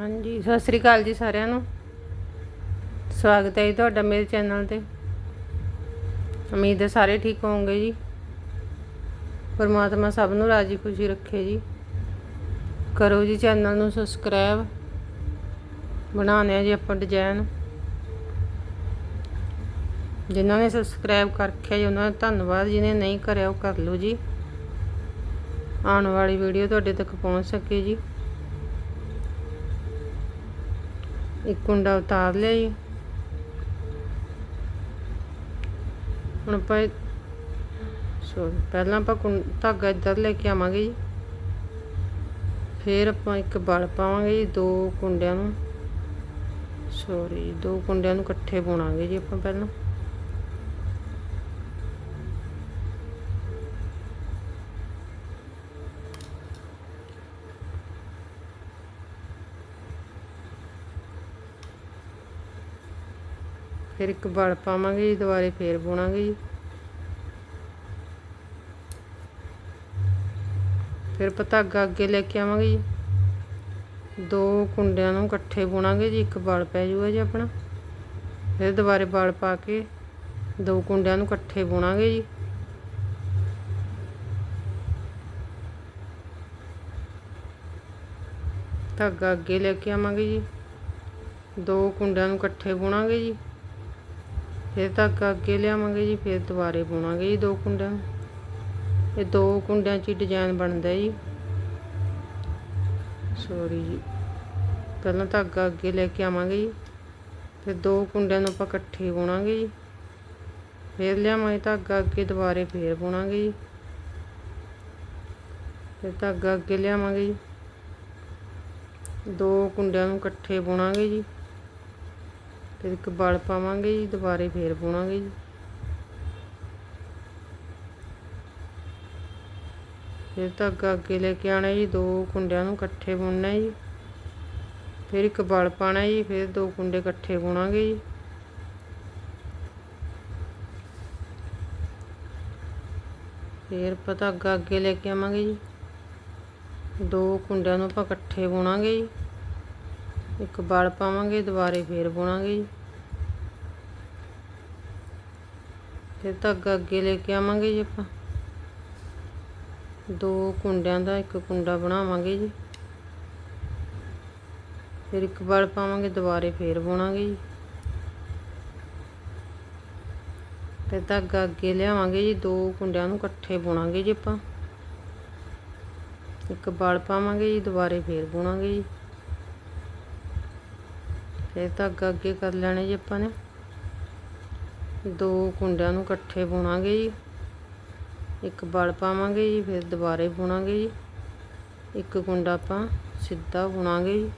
ਹਾਂਜੀ, ਸਤਿ ਸ੍ਰੀ ਅਕਾਲ ਜੀ ਸਾਰਿਆਂ ਨੂੰ। ਸਵਾਗਤ ਹੈ ਜੀ ਤੁਹਾਡਾ ਮੇਰੇ ਚੈਨਲ ਤੇ। ਉਮੀਦ ਹੈ ਸਾਰੇ ਠੀਕ ਹੋਵੋਗੇ ਜੀ। ਪਰਮਾਤਮਾ ਸਭ ਨੂੰ ਰਾਜੀ ਖੁਸ਼ੀ ਰੱਖੇ ਜੀ। ਕਰੋ ਜੀ ਚੈਨਲ ਨੂੰ ਸਬਸਕ੍ਰਾਈਬ। ਬਣਾਉਣੇ ਆ ਜੀ ਆਪਾਂ ਡਿਜ਼ਾਈਨ ਜਿਨ੍ਹਾਂ ਨੇ ਸਬਸਕ੍ਰਾਈਬ ਕਰਕੇ ਜੀ ਉਹਨਾਂ ਦਾ ਧੰਨਵਾਦ। ਜਿਹਨੇ ਨਹੀਂ ਕਰਿਆ, ਉਹ ਕਰ ਲਓ ਜੀ। ਆਉਣ ਵਾਲੀ ਵੀਡੀਓ ਤੁਹਾਡੇ ਤੱਕ ਪਹੁੰਚ ਸਕੇ ਜੀ। ਇੱਕ ਕੁੰਡਾ ਉਤਾਰ ਲਿਆ ਜੀ। ਹੁਣ ਆਪਾਂ ਸੋਰੀ ਪਹਿਲਾਂ ਆਪਾਂ ਕੁੰ- ਧਾਗਾ ਇੱਧਰ ਲੈ ਕੇ ਆਵਾਂਗੇ ਜੀ। ਫਿਰ ਆਪਾਂ ਇੱਕ ਬਲ ਪਾਵਾਂਗੇ ਜੀ, ਦੋ ਕੁੰਡਿਆਂ ਨੂੰ। ਸੋਰੀ, ਦੋ ਕੁੰਡਿਆਂ ਨੂੰ ਇਕੱਠੇ ਬੁਣਾਂਗੇ ਜੀ ਆਪਾਂ ਪਹਿਲਾਂ। ਫਿਰ ਇੱਕ ਬਲ ਪਾਵਾਂਗੇ ਜੀ, ਦੁਬਾਰੇ ਫੇਰ ਬੁਣਾਂਗੇ ਜੀ। ਫਿਰ ਆਪਾਂ ਧਾਗਾ ਅੱਗੇ ਲੈ ਕੇ ਆਵਾਂਗੇ ਜੀ। ਦੋ ਕੁੰਡਿਆਂ ਨੂੰ ਇਕੱਠੇ ਬੁਣਾਂਗੇ ਜੀ, ਇੱਕ ਬਲ ਪੈ ਜਾਊਗਾ ਜੀ ਆਪਣਾ। ਫਿਰ ਦੁਬਾਰੇ ਬਲ ਪਾ ਕੇ ਦੋ ਕੁੰਡਿਆਂ ਨੂੰ ਇਕੱਠੇ ਬੁਣਾਂਗੇ ਜੀ। ਧਾਗਾ ਅੱਗੇ ਲੈ ਕੇ ਆਵਾਂਗੇ ਜੀ। ਦੋ ਕੁੰਡਿਆਂ ਨੂੰ ਇਕੱਠੇ ਬੁਣਾਂਗੇ ਜੀ। ਫਿਰ ਧਾਗਾ ਅੱਗੇ ਲਿਆਵਾਂਗੇ ਜੀ, ਫਿਰ ਦੁਬਾਰੇ ਬੁਣਾਂਗੇ ਜੀ ਦੋ ਕੁੰਡਿਆਂ ਨੂੰ ਇਹ ਦੋ ਕੁੰਡਿਆਂ 'ਚ ਹੀ ਡਿਜ਼ਾਈਨ ਬਣਦਾ ਜੀ। ਸੋਰੀ ਜੀ। ਪਹਿਲਾਂ ਧਾਗਾ ਅੱਗੇ ਲੈ ਕੇ ਆਵਾਂਗੇ ਜੀ। ਫਿਰ ਦੋ ਕੁੰਡਿਆਂ ਨੂੰ ਆਪਾਂ ਇਕੱਠੇ ਬੁਣਾਂਗੇ ਜੀ। ਫਿਰ ਲਿਆਵਾਂਗੇ ਧਾਗਾ ਅੱਗੇ, ਦੁਬਾਰੇ ਫੇਰ ਬੁਣਾਂਗੇ ਜੀ। ਫਿਰ ਧਾਗਾ ਅੱਗੇ ਲਿਆਵਾਂਗੇ ਜੀ। ਦੋ ਕੁੰਡਿਆਂ ਨੂੰ ਇਕੱਠੇ ਬੁਣਾਂਗੇ ਜੀ। ਫਿਰ ਇੱਕ ਬਲ ਪਾਵਾਂਗੇ ਜੀ, ਦੁਬਾਰੇ ਫੇਰ ਬੁਣਾਂਗੇ ਜੀ। ਫਿਰ ਧਾਗਾ ਅੱਗੇ ਲੈ ਕੇ ਆਣਾ ਜੀ, ਦੋ ਕੁੰਡਿਆਂ ਨੂੰ ਇਕੱਠੇ ਬੁਣਨਾ ਜੀ। ਫਿਰ ਇੱਕ ਬਲ ਪਾਣਾ ਜੀ, ਫਿਰ ਦੋ ਕੁੰਡੇ ਇਕੱਠੇ ਬੁਣਾਂਗੇ ਜੀ। ਫਿਰ ਆਪਾਂ ਧਾਗਾ ਅੱਗੇ ਲੈ ਕੇ ਆਵਾਂਗੇ ਜੀ। ਦੋ ਕੁੰਡਿਆਂ ਨੂੰ ਆਪਾਂ ਇਕੱਠੇ ਬੁਣਾਂਗੇ ਜੀ। ਇੱਕ ਬਲ ਪਾਵਾਂਗੇ, ਦੁਬਾਰੇ ਫੇਰ ਬੁਣਾਂਗੇ ਜੀ। ਫਿਰ ਧਾਗਾ ਅੱਗੇ ਲੈ ਕੇ ਆਵਾਂਗੇ ਜੀ ਆਪਾਂ। ਦੋ ਕੁੰਡਿਆਂ ਦਾ ਇੱਕ ਕੁੰਡਾ ਬਣਾਵਾਂਗੇ ਜੀ। ਫਿਰ ਇੱਕ ਬਲ ਪਾਵਾਂਗੇ, ਦੁਬਾਰੇ ਫੇਰ ਬੁਣਾਂਗੇ ਜੀ। ਫਿਰ ਧਾਗਾ ਅੱਗੇ ਲਿਆਵਾਂਗੇ ਜੀ, ਦੋ ਕੁੰਡਿਆਂ ਨੂੰ ਇਕੱਠੇ ਬੁਣਾਂਗੇ ਜੀ ਆਪਾਂ। ਇੱਕ ਬਲ ਪਾਵਾਂਗੇ ਜੀ, ਦੁਬਾਰੇ ਫੇਰ ਬੁਣਾਂਗੇ ਜੀ। ਫਿਰ ਧਾਗਾ ਅੱਗੇ ਕਰ ਲੈਣਾ ਜੀ ਆਪਾਂ ਨੇ। ਦੋ ਕੁੰਡਿਆਂ ਨੂੰ ਇਕੱਠੇ ਬੁਣਾਂਗੇ ਜੀ। ਇੱਕ ਬਲ ਪਾਵਾਂਗੇ ਜੀ, ਫਿਰ ਦੁਬਾਰੇ ਬੁਣਾਂਗੇ ਜੀ। ਇੱਕ ਕੁੰਡਾ ਆਪਾਂ ਸਿੱਧਾ ਬੁਣਾਂਗੇ ਜੀ।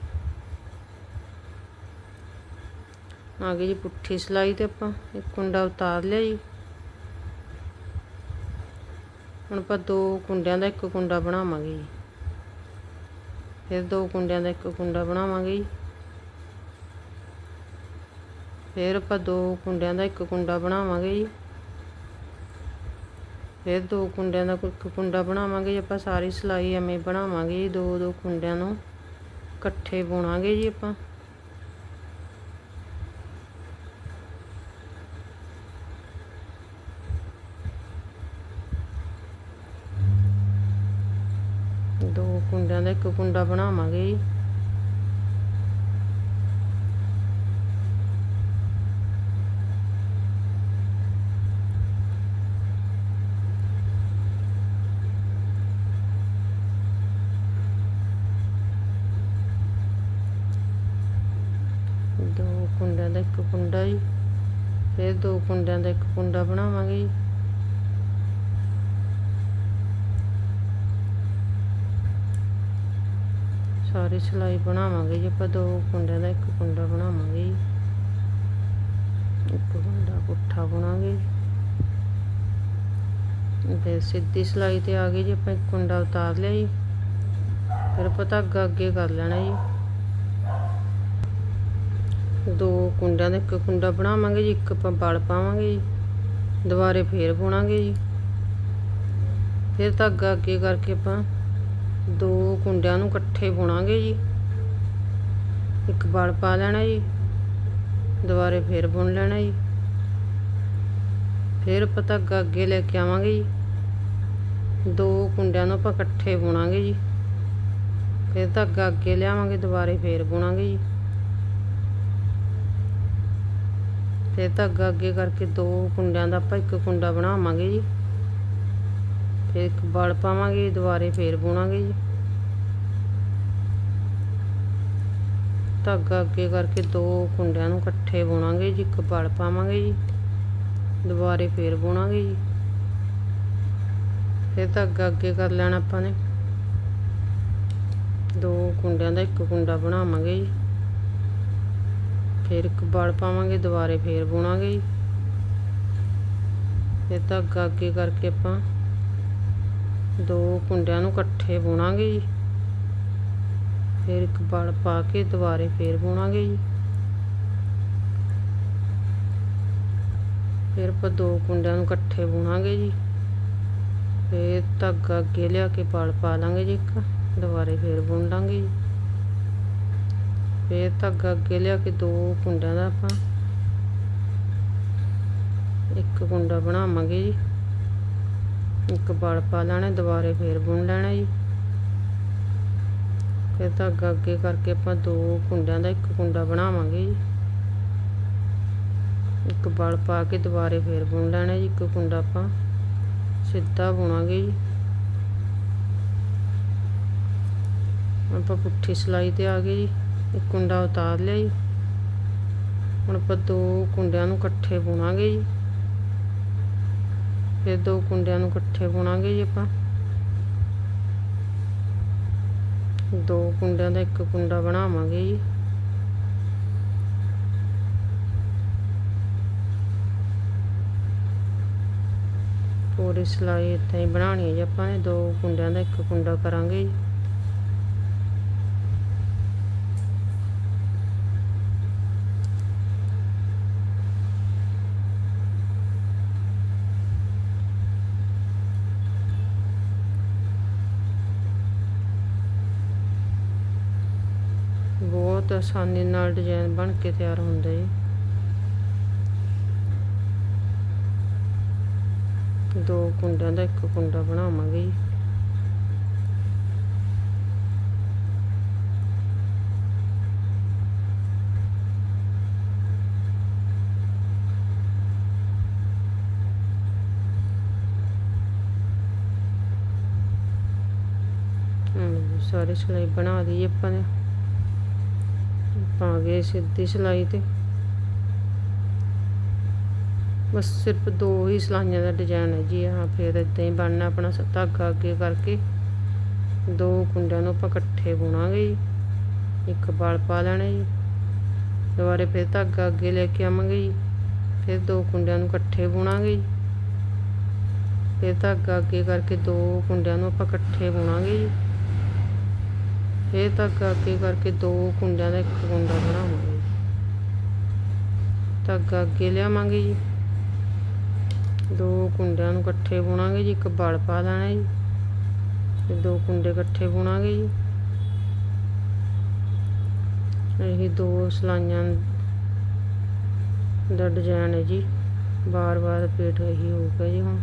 ਆ ਗਈ ਜੀ ਪੁੱਠੀ ਸਲਾਈ ਤੇ ਆਪਾਂ ਇੱਕ ਕੁੰਡਾ ਉਤਾਰ ਲਿਆ ਜੀ। ਹੁਣ ਆਪਾਂ ਦੋ ਕੁੰਡਿਆਂ ਦਾ ਇੱਕ ਕੁੰਡਾ ਬਣਾਵਾਂਗੇ ਜੀ। ਫਿਰ ਦੋ ਕੁੰਡਿਆਂ ਦਾ ਇੱਕ ਕੁੰਡਾ ਬਣਾਵਾਂਗੇ ਜੀ। ਫਿਰ ਆਪਾਂ ਦੋ ਕੁੰਡਿਆਂ ਦਾ ਇੱਕ ਕੁੰਡਾ ਬਣਾਵਾਂਗੇ ਜੀ। ਫਿਰ ਦੋ ਕੁੰਡਿਆਂ ਦਾ ਇੱਕ ਕੁੰਡਾ ਬਣਾਵਾਂਗੇ ਜੀ। ਆਪਾਂ ਸਾਰੀ ਸਲਾਈ ਐਵੇਂ ਬਣਾਵਾਂਗੇ ਜੀ, ਦੋ ਦੋ ਕੁੰਡਿਆਂ ਨੂੰ ਇਕੱਠੇ ਬੁਣਾਂਗੇ ਜੀ ਆਪਾਂ। ਦੋ ਕੁੰਡਿਆਂ ਦਾ ਇੱਕ ਕੁੰਡਾ ਬਣਾਵਾਂਗੇ ਜੀ ਦੋ ਕੁੰਡਿਆਂ ਦਾ ਇੱਕ ਕੁੰਡਾ ਜੀ। ਫਿਰ ਦੋ ਕੁੰਡਿਆਂ ਦਾ ਇੱਕ ਕੁੰਡਾ ਬਣਾਵਾਂਗੇ ਜੀ। ਸਾਰੀ ਸਿਲਾਈ ਬਣਾਵਾਂਗੇ ਜੀ, ਆਪਾਂ ਦੋ ਕੁੰਡਿਆਂ ਦਾ ਇੱਕ ਕੁੰਡਾ ਬਣਾਵਾਂਗੇ ਜੀ। ਇੱਕ ਕੁੰਡਾ ਪੁੱਠਾ ਬਣਾਵਾਂਗੇ। ਤੇ ਸਿੱਧੀ ਸਿਲਾਈ ਤੇ ਆ ਗਈ ਜੀ, ਆਪਾਂ ਇੱਕ ਕੁੰਡਾ ਉਤਾਰ ਲਿਆ ਜੀ। ਫਿਰ ਆਪਾਂ ਧਾਗਾ ਅੱਗੇ ਕਰ ਲੈਣਾ ਜੀ। ਦੋ ਕੁੰਡਿਆਂ ਦਾ, ਇੱਕ ਕੁੰਡਾ ਬਣਾਵਾਂਗੇ ਜੀ, ਇੱਕ ਆਪਾਂ ਬਲ ਪਾਵਾਂਗੇ ਜੀ, ਦੁਬਾਰੇ ਫੇਰ ਬੁਣਾਂਗੇ ਜੀ। ਫਿਰ ਧਾਗਾ ਅੱਗੇ ਕਰਕੇ ਆਪਾਂ ਦੋ ਕੁੰਡਿਆਂ ਨੂੰ ਇਕੱਠੇ ਬੁਣਾਂਗੇ ਜੀ। ਇੱਕ ਬਲ ਪਾ ਲੈਣਾ ਜੀ, ਦੁਬਾਰੇ ਫੇਰ ਬੁਣ ਲੈਣਾ ਜੀ। ਫਿਰ ਆਪਾਂ ਧਾਗਾ ਅੱਗੇ ਲੈ ਕੇ ਆਵਾਂਗੇ ਜੀ। ਦੋ ਕੁੰਡਿਆਂ ਨੂੰ ਆਪਾਂ ਇਕੱਠੇ ਬੁਣਾਂਗੇ ਜੀ। ਫਿਰ ਧਾਗਾ ਅੱਗੇ ਲਿਆਵਾਂਗੇ, ਦੁਬਾਰੇ ਫੇਰ ਬੁਣਾਂਗੇ ਜੀ। ਫਿਰ ਧਾਗਾ ਅੱਗੇ ਕਰਕੇ ਦੋ ਕੁੰਡਿਆਂ ਦਾ ਆਪਾਂ ਇੱਕ ਕੁੰਡਾ ਬਣਾਵਾਂਗੇ ਜੀ। ਫਿਰ ਇੱਕ ਬਲ ਪਾਵਾਂਗੇ, ਦੁਬਾਰੇ ਫੇਰ ਬੁਣਾਂਗੇ ਜੀ। ਧਾਗਾ ਅੱਗੇ ਕਰਕੇ ਦੋ ਕੁੰਡਿਆਂ ਨੂੰ ਇਕੱਠੇ ਬੁਣਾਂਗੇ ਜੀ, ਇੱਕ ਬਲ ਪਾਵਾਂਗੇ ਜੀ, ਦੁਬਾਰੇ ਫੇਰ ਬੁਣਾਂਗੇ ਜੀ। ਫਿਰ ਧਾਗਾ ਅੱਗੇ ਕਰ ਲੈਣਾ ਆਪਾਂ ਨੇ। ਦੋ ਕੁੰਡਿਆਂ ਦਾ ਇੱਕ ਕੁੰਡਾ ਬਣਾਵਾਂਗੇ ਜੀ। ਫਿਰ ਇੱਕ ਬਲ ਪਾਵਾਂਗੇ, ਦੁਬਾਰੇ ਫੇਰ ਬੁਣਾਂਗੇ ਜੀ। ਫਿਰ ਧਾਗਾ ਅੱਗੇ ਕਰਕੇ ਆਪਾਂ ਦੋ ਕੁੰਡਿਆਂ ਨੂੰ ਇਕੱਠੇ ਬੁਣਾਂਗੇ ਜੀ। ਫਿਰ ਇੱਕ ਬਲ ਪਾ ਕੇ ਦੁਬਾਰੇ ਫੇਰ ਬੁਣਾਂਗੇ ਜੀ। ਫਿਰ ਆਪਾਂ ਦੋ ਕੁੰਡਿਆਂ ਨੂੰ ਇਕੱਠੇ ਬੁਣਾਂਗੇ ਜੀ। ਫਿਰ ਧਾਗਾ ਅੱਗੇ ਲਿਆ ਕੇ ਬਲ ਪਾ ਲਾਂਗੇ ਜੀ ਇੱਕ, ਦੁਬਾਰੇ ਫੇਰ ਬੁਣ ਲਾਂਗੇ ਜੀ। ਫਿਰ ਧਾਗਾ ਅੱਗੇ ਲਿਆ ਕੇ ਦੋ ਕੁੰਡਿਆਂ ਦਾ ਆਪਾਂ। ਇੱਕ ਕੁੰਡਾ ਬਣਾਵਾਂਗੇ ਜੀ। ਇੱਕ ਬਲ ਪਾ ਲੈਣਾ, ਦੁਬਾਰੇ ਫੇਰ ਬੁਣ ਲੈਣਾ ਜੀ। ਫਿਰ ਧਾਗਾ ਅੱਗੇ ਕਰਕੇ ਆਪਾਂ ਦੋ ਕੁੰਡਿਆਂ ਦਾ ਇੱਕ ਕੁੰਡਾ ਬਣਾਵਾਂਗੇ ਜੀ। ਇੱਕ ਬਲ ਪਾ ਕੇ ਦੁਬਾਰੇ ਫੇਰ ਬੁਣ ਲੈਣਾ ਜੀ, ਇੱਕ ਕੁੰਡਾ ਆਪਾਂ ਸਿੱਧਾ ਬੁਣਾਂਗੇ ਜੀ। ਆਪਾਂ ਪੁੱਠੀ ਸਲਾਈ ਤੇ ਆ ਗਏ ਜੀ। ਕੁੰਡਾ ਉਤਾਰ ਲਿਆ ਜੀ। ਹੁਣ ਆਪਾਂ ਦੋ ਕੁੰਡਿਆਂ ਨੂੰ ਇਕੱਠੇ ਬੁਣਾਂਗੇ ਜੀ। ਫਿਰ ਦੋ ਕੁੰਡਿਆਂ ਨੂੰ ਇਕੱਠੇ ਬੁਣਾਂਗੇ ਜੀ ਆਪਾਂ। ਦੋ ਕੁੰਡਿਆਂ ਦਾ ਇੱਕ ਕੁੰਡਾ ਬਣਾਵਾਂਗੇ ਜੀ। ਪੂਰੀ ਸਲਾਈ ਇੱਦਾਂ ਹੀ ਬਣਾਉਣੀ ਹੈ ਜੀ ਆਪਾਂ। ਨੇ ਦੋ ਕੁੰਡਿਆਂ ਦਾ ਇੱਕ ਕੁੰਡਾ ਕਰਾਂਗੇ ਜੀ। ਬਹੁਤ ਆਸਾਨੀ ਨਾਲ ਡਿਜ਼ਾਈਨ ਬਣ ਕੇ ਤਿਆਰ ਹੁੰਦਾ ਜੀ। ਦੋ ਕੁੰਡਿਆਂ ਦਾ ਇੱਕ ਕੁੰਡਾ ਬਣਾਵਾਂਗੇ ਜੀ। ਸਾਰੇ ਸਿਲਾਈ ਬਣਾ ਲਈ ਆਪਾਂ ਨੇ। ਆ ਗਏ ਸਿੱਧੀ ਸਿਲਾਈ ਤੇ। ਬਸ ਸਿਰਫ ਦੋ ਹੀ ਸਲਾਈਆਂ ਦਾ ਡਿਜ਼ਾਈਨ ਹੈ ਜੀ ਹਾਂ ਫਿਰ ਇਦਾਂ ਹੀ ਬਣਨਾ ਆਪਣਾ ਸ- ਧਾਗਾ ਅੱਗੇ ਕਰਕੇ। ਦੋ ਕੁੰਡਿਆਂ ਨੂੰ ਆਪਾਂ ਇਕੱਠੇ ਬੁਣਾਂਗੇ ਜੀ, ਇੱਕ ਵਲ ਪਾ ਲੈਣਾ ਜੀ। ਦੁਬਾਰੇ ਫਿਰ ਧਾਗਾ ਅੱਗੇ ਲੈ ਕੇ ਆਵਾਂਗੇ ਜੀ, ਫਿਰ ਦੋ ਕੁੰਡਿਆਂ ਨੂੰ ਇਕੱਠੇ ਬੁਣਾਂਗੇ ਜੀ। ਫਿਰ ਧਾਗਾ ਅੱਗੇ ਕਰਕੇ ਦੋ ਕੁੰਡਿਆਂ ਨੂੰ ਆਪਾਂ ਇਕੱਠੇ ਬੁਣਾਂਗੇ ਜੀ। ਫਿਰ ਧਾਗਾ ਅੱਗੇ ਕਰਕੇ ਦੋ ਕੁੰਡਿਆਂ ਦਾ ਇੱਕ ਕੁੰਡਾ ਬਣਾਵਾਂਗੇ। ਜੀ। ਧਾਗਾ ਅੱਗੇ ਲਿਆਵਾਂਗੇ ਜੀ। ਦੋ ਕੁੰਡਿਆਂ ਨੂੰ ਇਕੱਠੇ ਬੁਣਾਂਗੇ ਜੀ, ਇੱਕ ਵਲ ਪਾ ਦੇਣਾ ਜੀ। ਤੇ ਦੋ ਕੁੰਡੇ ਇਕੱਠੇ ਬੁਣਾਂਗੇ ਜੀ। ਇਹ ਦੋ ਸਲਾਈਆਂ ਦਾ ਡਿਜ਼ਾਈਨ ਹੈ ਜੀ। ਬਾਰ-ਬਾਰ ਪੇਟ ਇਹੀ ਹੋਊਗਾ ਜੀ ਹੁਣ।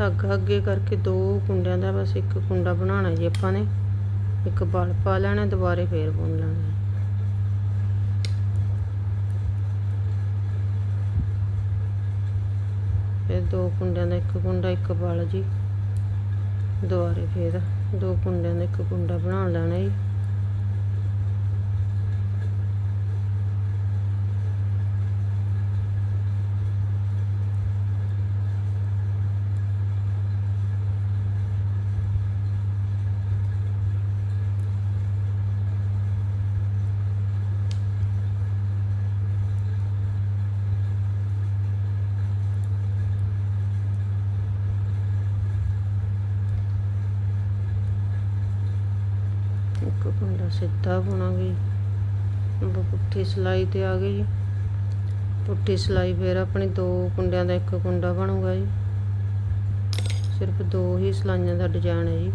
ਧਾਗਾ ਅੱਗੇ ਕਰਕੇ ਦੋ ਕੁੰਡਿਆਂ ਦਾ ਬਸ ਇੱਕ ਕੁੰਡਾ ਬਣਾਉਣਾ ਜੀ ਆਪਾਂ ਨੇ। ਇੱਕ ਵਲ ਪਾ ਲੈਣਾ, ਦੁਬਾਰੇ ਫੇਰ ਬੁਣ ਲੈਣਾ। ਫਿਰ ਦੋ ਕੁੰਡਿਆਂ ਦਾ ਇੱਕ ਕੁੰਡਾ, ਇੱਕ ਵਲ ਜੀ। ਦੁਬਾਰੇ ਫੇਰ ਦੋ ਕੁੰਡਿਆਂ ਦਾ ਇੱਕ ਕੁੰਡਾ ਬਣਾ ਲੈਣਾ ਜੀ। ਇੱਕ ਕੁੰਡਾ ਸਿੱਧਾ ਬੁਣਾਂਗੇ ਪੁੱਠੀ ਸਲਾਈ ਤੇ ਆ ਗਈ। ਜੀ ਪੁੱਠੀ ਸਲਾਈ ਫਿਰ ਆਪਣੇ ਦੋ ਕੁੰਡਿਆਂ ਦਾ ਇੱਕ ਕੁੰਡਾ ਬਣੂਗਾ ਜੀ। ਸਿਰਫ ਦੋ ਹੀ ਸਲਾਈਆਂ ਦਾ ਡਿਜ਼ਾਈਨ ਹੈ ਜੀ।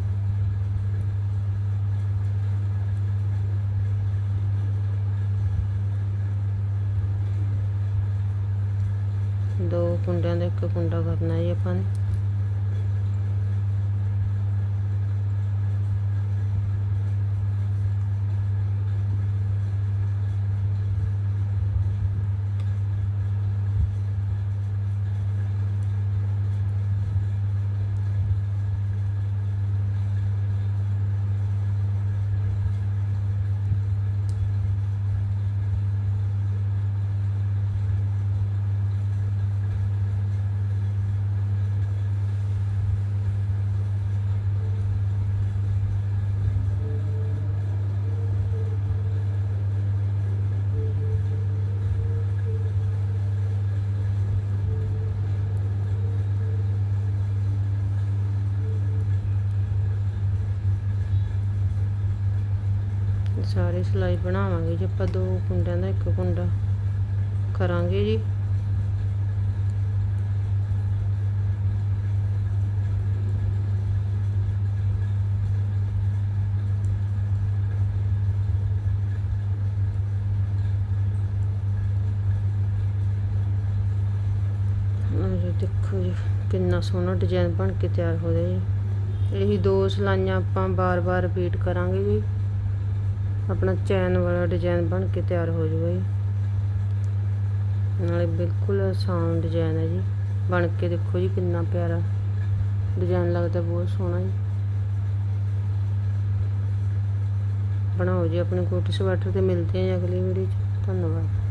ਦੋ ਕੁੰਡਿਆਂ ਦਾ ਇੱਕ ਕੁੰਡਾ ਕਰਨਾ ਜੀ ਆਪਾਂ ਨੇ। ਸਾਰੀ ਸਿਲਾਈ ਬਣਾਵਾਂਗੇ ਜੀ, ਆਪਾਂ ਦੋ ਕੁੰਡਿਆਂ ਦਾ ਇੱਕ ਕੁੰਡਾ ਕਰਾਂਗੇ ਜੀ। ਜੀ ਦੇਖੋ ਜੀ, ਕਿੰਨਾ ਸੋਹਣਾ ਡਿਜ਼ਾਈਨ ਬਣ ਕੇ ਤਿਆਰ ਹੋ ਰਿਹਾ ਜੀ। ਇਹੀ ਦੋ ਸਲਾਈਆਂ ਆਪਾਂ ਬਾਰ-ਬਾਰ ਰਿਪੀਟ ਕਰਾਂਗੇ ਜੀ। ਆਪਣਾ ਚੈਨ ਵਾਲਾ ਡਿਜ਼ਾਈਨ ਬਣ ਕੇ ਤਿਆਰ ਹੋ ਜਾਊਗਾ ਜੀ। ਨਾਲੇ ਬਿਲਕੁਲ ਆਸਾਨ ਡਿਜ਼ਾਈਨ ਹੈ ਜੀ। ਬਣ ਕੇ ਦੇਖੋ ਜੀ ਕਿੰਨਾ ਪਿਆਰਾ ਡਿਜ਼ਾਈਨ ਲੱਗਦਾ, ਬਹੁਤ ਸੋਹਣਾ ਜੀ। ਬਣਾਓ ਜੀ ਆਪਣੇ ਕੋਟੀ ਸਵੈਟਰ ਤੇ ਮਿਲਦੇ ਹਾਂ ਜੀ ਅਗਲੀ ਵੀਡੀਓ 'ਚ। ਧੰਨਵਾਦ।